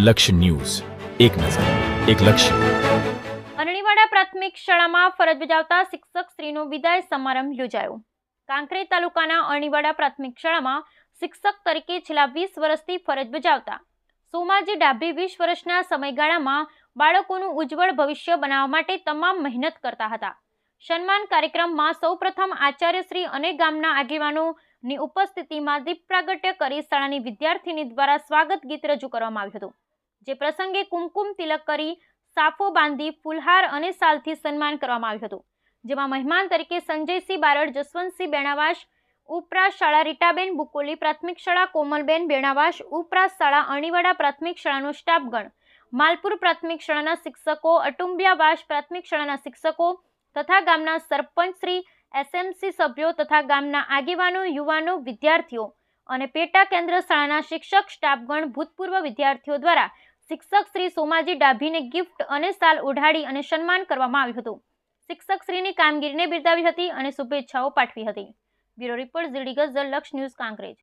લક્ષ્ય ન્યૂઝ. એક નજર, એક લક્ષ્ય. અરણીવાડા પ્રાથમિક શાળામાં ફરજ બજાવતા શિક્ષક શ્રીનો વિદાય સમારંભ યોજાયો. કાંકરેજ તાલુકાના અરણીવાડા પ્રાથમિક શાળામાં શિક્ષક તરીકે છેલ્લા વીસ વર્ષથી ફરજ બજાવતા. સોમાજી ડાભી વીસ વર્ષના સમયગાળામાં બાળકોનું ઉજ્જવળ ભવિષ્ય બનાવવા માટે તમામ મહેનત કરતા હતા. સન્માન કાર્યક્રમમાં સૌપ્રથમ આચાર્ય શ્રી અને ગામના આગેવાનોની ઉપસ્થિતિમાં દીપ પ્રાગટ્ય કરી શાળાની વિદ્યાર્થીની દ્વારા સ્વાગત ગીત રજૂ કરવામાં આવ્યું હતું. જે પ્રસંગે કુમકુમ તિલક કરી સાફો બાંધી ફુલહાર અને સાલથી સન્માન કરવામાં આવ્યું હતું. જેમાં મહેમાન તરીકે સંજયસિંહ બારડ, જસવંતસિંહ બેણાવાસ ઉપરાશ શાળા રીટાબેન બુકોલી, પ્રાથમિક શાળા કોમલબેન બેણાવાસ ઉપરાશ શાળા અણીવાડા પ્રાથમિક શાળાનો સ્ટાફગણ, માલપુર પ્રાથમિક શાળાના શિક્ષકો અટુંબિયાવાસ પ્રાથમિક શાળાના શિક્ષકો તથા ગામના સરપંચ શ્રી, એસએમસી સભ્યો તથા ગામના આગેવાનો, યુવાનો, વિદ્યાર્થીઓ અને પેટા કેન્દ્ર શાળાના શિક્ષક, સ્ટાફગણ, ભૂતપૂર્વ વિદ્યાર્થીઓ દ્વારા શિક્ષક શ્રી સોમાજી ડાભીને ગિફ્ટ અને સાલ ઓઢાડી અને સન્માન કરવામાં આવ્યું હતું. શિક્ષક શ્રીની કામગીરીને બિરદાવી હતી અને શુભેચ્છાઓ પાઠવી હતી. બ્યુરો રિપોર્ટ ઝીડી ગઝલ, લક્ષ ન્યૂઝ, કાંકરેજ.